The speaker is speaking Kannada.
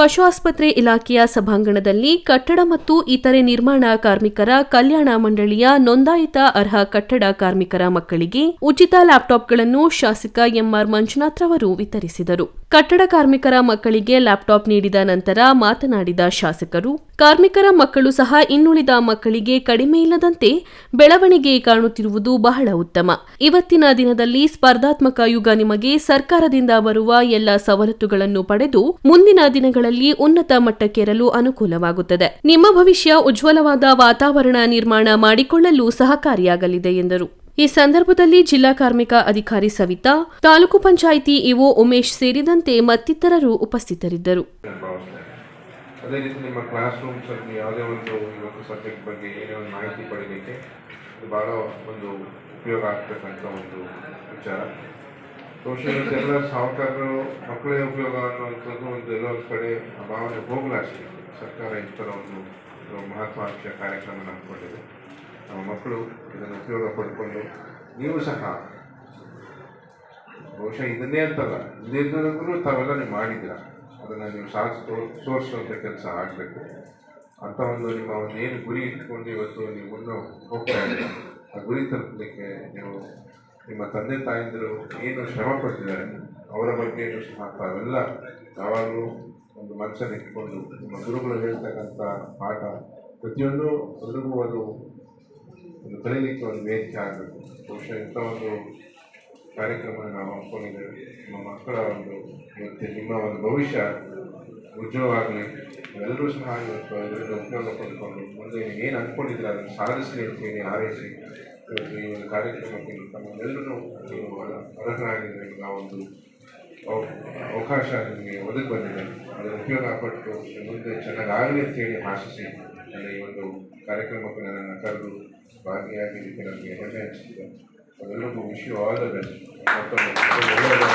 ಪಶು ಆಸ್ಪತ್ರೆ ಇಲಾಖೆಯ ಸಭಾಂಗಣದಲ್ಲಿ ಕಟ್ಟಡ ಮತ್ತು ಇತರೆ ನಿರ್ಮಾಣ ಕಾರ್ಮಿಕರ ಕಲ್ಯಾಣ ಮಂಡಳಿಯ ನೋಂದಾಯಿತ ಅರ್ಹ ಕಟ್ಟಡ ಕಾರ್ಮಿಕರ ಮಕ್ಕಳಿಗೆ ಉಚಿತ ಲ್ಯಾಪ್ಟಾಪ್ಗಳನ್ನು ಶಾಸಕ ಎಂಆರ್ ಮಂಜುನಾಥ್ ಅವರು ವಿತರಿಸಿದರು. ಕಟ್ಟಡ ಕಾರ್ಮಿಕರ ಮಕ್ಕಳಿಗೆ ಲ್ಯಾಪ್ಟಾಪ್ ನೀಡಿದ ನಂತರ ಮಾತನಾಡಿದ ಶಾಸಕರು ಕಾರ್ಮಿಕರ ಮಕ್ಕಳು ಸಹ ಇನ್ನುಳಿದ ಮಕ್ಕಳಿಗೆ ಕಡಿಮೆ ಇಲ್ಲದಂತೆ ಬೆಳವಣಿಗೆ ಕಾಣುತ್ತಿರುವುದು ಬಹಳ ಉತ್ತಮ. ಇವತ್ತಿನ ದಿನದಲ್ಲಿ ಸ್ಪರ್ಧಾತ್ಮಕ ಯುಗ ನಿಮಗೆ ಸರ್ಕಾರದಿಂದ ಬರುವ ಎಲ್ಲ ಸವಲತ್ತುಗಳನ್ನು ಪಡೆದು ಮುಂದಿನ ದಿನಗಳಲ್ಲಿ ಉನ್ನತ ಮಟ್ಟಕ್ಕೇರಲು ಅನುಕೂಲವಾಗುತ್ತದೆ. ನಿಮ್ಮ ಭವಿಷ್ಯ ಉಜ್ವಲವಾದ ವಾತಾವರಣ ನಿರ್ಮಾಣ ಮಾಡಿಕೊಳ್ಳಲು ಸಹಕಾರಿಯಾಗಲಿದೆ ಎಂದರು. ಈ ಸಂದರ್ಭದಲ್ಲಿ ಜಿಲ್ಲಾ ಕಾರ್ಮಿಕ ಅಧಿಕಾರಿ ಸವಿತಾ, ತಾಲೂಕು ಪಂಚಾಯಿತಿ ಇಒ ಉಮೇಶ್ ಸೇರಿದಂತೆ ಮತ್ತಿತರರು ಉಪಸ್ಥಿತರಿದ್ದರು. ಅದೇ ರೀತಿ ನಿಮ್ಮ ಕ್ಲಾಸ್ ರೂಮ್ಸ್ ಅಲ್ಲಿ ಯಾವುದೇ ಒಂದು ಇವತ್ತು ಸಬ್ಜೆಕ್ಟ್ ಬಗ್ಗೆ ಏನೇ ಒಂದು ಮಾಹಿತಿ ಪಡೀಲಿಕ್ಕೆ ಭಾಳ ಒಂದು ಉಪಯೋಗ ಆಗ್ತಕ್ಕಂಥ ಒಂದು ವಿಚಾರ. ಬಹುಶಃ ಎಲ್ಲ ಸಾಹುಕಾರರು ಮಕ್ಕಳೇ ಉಪಯೋಗ ಅನ್ನುವಂಥದ್ದು ಒಂದು ಎಲ್ಲೋ ಒಂದು ಕಡೆ ಭಾವನೆ ಹೋಗಲಾಡಿಸಿ ಸರ್ಕಾರ ಈ ಥರ ಒಂದು ಮಹತ್ವಾಕಾಂಕ್ಷೆಯ ಮಹತ್ವಾಕಾಂಕ್ಷೆ ಕಾರ್ಯಕ್ರಮ ಹಾಕ್ಕೊಂಡಿದೆ ನಮ್ಮ ಮಕ್ಕಳು ಇದನ್ನು ಉಪಯೋಗ ಪಡ್ಕೊಂಡು ನೀವು ಸಹ ಬಹುಶಃ ಇದನ್ನೇ ಅಂತಲ್ಲ. ಇಲ್ಲಿದ್ದಕ್ಕೂ ತಾವೆಲ್ಲ ನೀವು ಮಾಡಿದ್ದೀರ? ಅದನ್ನು ನೀವು ಸಾಧಿಸಿ ತೋ ತೋರಿಸುವಂಥ ಕೆಲಸ ಆಗಬೇಕು. ಅಂಥ ಒಂದು ನಿಮ್ಮ ಏನು ಗುರಿ ಇಟ್ಕೊಂಡು ಇವತ್ತು ನೀವು ಮುಂದೆ ಹೋಗ್ತಾ ಇದ್ದೀರ. ಆ ಗುರಿ ತಲುಪಲಿಕ್ಕೆ ನೀವು ನಿಮ್ಮ ತಂದೆ ತಾಯಿಂದರು ಏನು ಶ್ರಮ ಪಡ್ತಿದ್ದಾರೆ, ಅವರ ಬಗ್ಗೆಯೂ ಸಹ ತಾವೆಲ್ಲ ಯಾವಾಗಲೂ ಒಂದು ಮನಸ್ಸನ್ನು ಇಟ್ಕೊಂಡು ನಿಮ್ಮ ಗುರುಗಳು ಹೇಳ್ತಕ್ಕಂಥ ಪಾಠ ಪ್ರತಿಯೊಂದು ಎಲ್ರಿಗೂ ಅದು ಒಂದು ಕಲೀಲಿಕ್ಕೆ ಒಂದು ವೇದಿಕೆ ಆಗಬೇಕು. ಬಹುಶಃ ಇಂಥ ಒಂದು ಕಾರ್ಯಕ್ರಮ ನಾವು ಹಮ್ಮಿಕೊಂಡಿದ್ದೇವೆ ನಮ್ಮ ಮಕ್ಕಳ ಒಂದು ಮತ್ತು ನಿಮ್ಮ ಒಂದು ಭವಿಷ್ಯ ಉಜ್ವಲವಾಗಲಿ. ಎಲ್ಲರೂ ಸಹ ಇವತ್ತು ಇದರಿಂದ ಉಪಯೋಗ ಪಡ್ಕೊಂಡು ಮುಂದೆ ಏನು ಅಂದ್ಕೊಂಡಿದ್ರೆ ಅದನ್ನು ಸಾಧಿಸಲಿ ಅಂತ ಹೇಳಿ ಹಾರೈಸಿ ಇವತ್ತು ಈ ಒಂದು ಕಾರ್ಯಕ್ರಮಕ್ಕೆ ತಮ್ಮನ್ನೆಲ್ಲರೂ ನೀವು ಅರ್ಹರಾಗಿದ್ದರೆ ನಾವು ಒಂದು ಅವ- ಅವಕಾಶ ನಿಮಗೆ ಒದಗಿ ಬಂದಿದೆ. ಅದರ ಉಪಯೋಗ ಪಟ್ಟು ಮುಂದೆ ಚೆನ್ನಾಗಾಗಲಿ ಅಂತ ಹೇಳಿ ಆಶಿಸಿ ನನ್ನ ಈ ಒಂದು ಕಾರ್ಯಕ್ರಮಕ್ಕೆ ನನ್ನನ್ನು ಕರೆದು ಭಾಗಿಯಾಗಿದ್ದಕ್ಕೆ ನನಗೆ ಹೆಮ್ಮೆ ಅನಿಸ್ತಿದೆ 我们是鲁迅儿的，的。